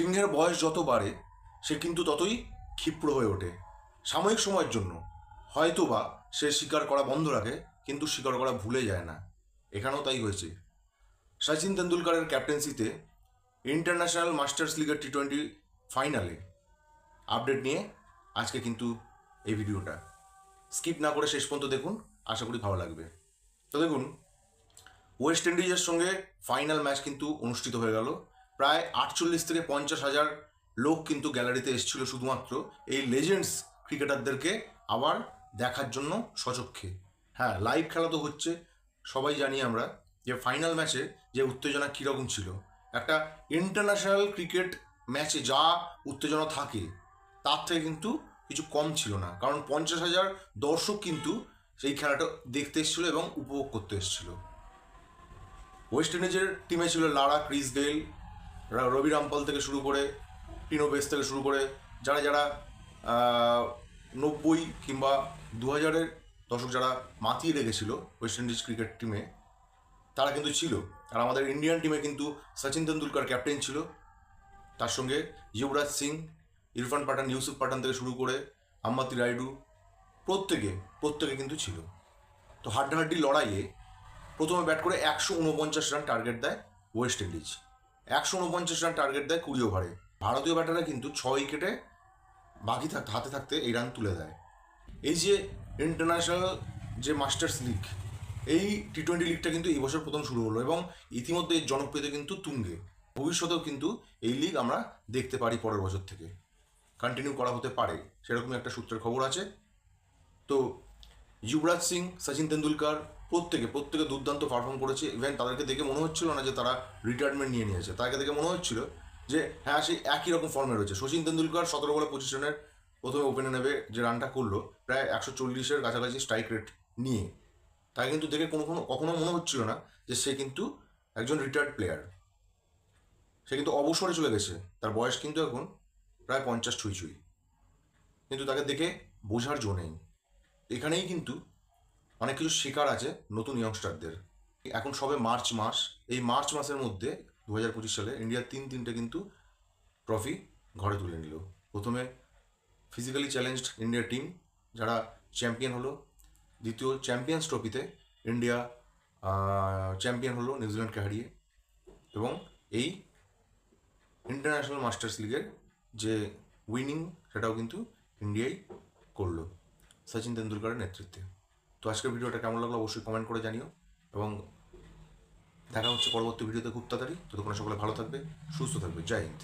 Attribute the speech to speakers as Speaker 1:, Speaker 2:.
Speaker 1: সিংহের বয়স যত বাড়ে, সে কিন্তু ততই ক্ষিপ্র হয়ে ওঠে। সাময়িক সময়ের জন্য। হয়তো বা সে স্বীকার করা বন্ধ রাখে, কিন্তু স্বীকার করা ভুলে যায় না। এখানেও তাই হয়েছে। সচিন তেন্ডুলকারের ক্যাপ্টেন্সিতে ইন্টারন্যাশনাল মাস্টার্স লিগের টি টোয়েন্টি ফাইনালে আপডেট নিয়ে আজকে কিন্তু এই ভিডিওটা। স্কিপ না করে শেষ পর্যন্ত দেখুন, আশা করি ভালো লাগবে। তো দেখুন, ওয়েস্ট ইন্ডিজের সঙ্গে ফাইনাল ম্যাচ কিন্তু অনুষ্ঠিত হয়ে গেল। প্রায় আটচল্লিশ থেকে পঞ্চাশ হাজার লোক কিন্তু গ্যালারিতে এসেছিল শুধুমাত্র। এই লেজেন্ডস ক্রিকেটারদেরকে আবার দেখার জন্য সচক্ষে। হ্যাঁ লাইভ খেলা তো হচ্ছে, সবাই জানি আমরা যে ফাইনাল ম্যাচে যে উত্তেজনা কীরকম ছিল। একটা ইন্টারন্যাশনাল ক্রিকেট ম্যাচে যা উত্তেজনা থাকে, তার থেকে কিন্তু কিছু কম ছিল না। কারণ পঞ্চাশ হাজার দর্শক কিন্তু সেই খেলাটা দেখতে এসেছিল এবং উপভোগ করতে এসেছিল। ওয়েস্ট ইন্ডিজের টিমে ছিল লারা, ক্রিস গেইল রা- রবি রামপাল থেকে শুরু করে টিনো বেস থেকে শুরু করে যারা যারা নব্বই কিংবা দু হাজারের দশক যারা মাতিয়ে রেখেছিল ওয়েস্ট ইন্ডিজ ক্রিকেট টিমে তারা কিন্তু ছিল। আর আমাদের ইন্ডিয়ান টিমে কিন্তু সচিন তেন্ডুলকার ক্যাপ্টেন ছিল। তার সঙ্গে যুবরাজ সিং, ইরফান পাঠান, ইউসুফ পাঠান থেকে শুরু করে আম্মাতি রাইডু প্রত্যেকে প্রত্যেকে কিন্তু ছিল। তো হাড্ডাহাড্ডি লড়াইয়ে প্রথমে ব্যাট করে একশো উনপঞ্চাশ রান টার্গেট দেয় ওয়েস্ট ইন্ডিজ একশো উনপঞ্চাশ রান টার্গেট দেয় কুড়ি ওভারে ভারতীয় ব্যাটাররা কিন্তু ছ উইকেটে বাকি থাকতে হাতে থাকতে এই রান তুলে দেয়। এই যে ইন্টারন্যাশনাল যে মাস্টার্স লিগ এই টি টোয়েন্টি লিগটা কিন্তু এই বছর প্রথম শুরু হলো এবং ইতিমধ্যে এর জনপ্রিয়তা কিন্তু তুঙ্গে। ভবিষ্যতেও কিন্তু এই লিগ আমরা দেখতে পারি পরের বছর থেকে। কন্টিনিউ করা হতে পারে, সেরকমই একটা সূত্রের খবর আছে। তো যুবরাজ সিং, সচিন তেন্ডুলকার প্রত্যেকে প্রত্যেকে দুর্দান্ত পারফর্ম করেছে। ইভেন তাদেরকে দেখে মনে হচ্ছিল না যে তারা রিটায়ারমেন্ট নিয়ে নিয়েছে। তাদেরকে দেখে মনে হচ্ছিল যে হ্যাঁ সেই একই রকম ফর্মে রয়েছে। সচিন তেন্ডুলকার সতেরো বলে পঁচিশ রানের প্রথমে ওপেনে নেবে যে রানটা করল, প্রায় একশো চল্লিশের কাছাকাছি স্ট্রাইক রেট নিয়ে। তাকে কিন্তু দেখে কোনো কোনো, কখনো মনে হচ্ছিল না যে সে কিন্তু একজন রিটায়ার্ড প্লেয়ার সে কিন্তু অবসরে চলে গেছে। তার বয়স কিন্তু এখন প্রায় পঞ্চাশ ছুঁই ছুঁই। কিন্তু তাকে দেখে বোঝার জো নেই। এখানেই কিন্তু অনেক কিছু শেখার আছে নতুন ইয়ংস্টারদের এখন সবে মার্চ মাস। এই মার্চ মাসের মধ্যে দু হাজার পঁচিশ সালে ইন্ডিয়ার তিন তিনটে কিন্তু ট্রফি ঘরে তুলে নিল। প্রথমে ফিজিক্যালি চ্যালেঞ্জড ইন্ডিয়া টিম যারা চ্যাম্পিয়ন হলো। দ্বিতীয় চ্যাম্পিয়ন্স ট্রফিতে ইন্ডিয়া চ্যাম্পিয়ন হলো নিউজিল্যান্ডকে হারিয়ে। এবং এই ইন্টারন্যাশনাল মাস্টার্স লিগের যে উইনিং সেটাও কিন্তু ইন্ডিয়াই করল। সচিন তেন্ডুলকারের নেতৃত্বে। তো আজকের ভিডিওটা কেমন লাগল অবশ্যই কমেন্ট করে জানিও। এবং দেখা হচ্ছে পরবর্তী ভিডিওতে খুব তাড়াতাড়ি। ততক্ষণ সকলে ভালো থাকবে, সুস্থ থাকবে। জয় হিন্দ।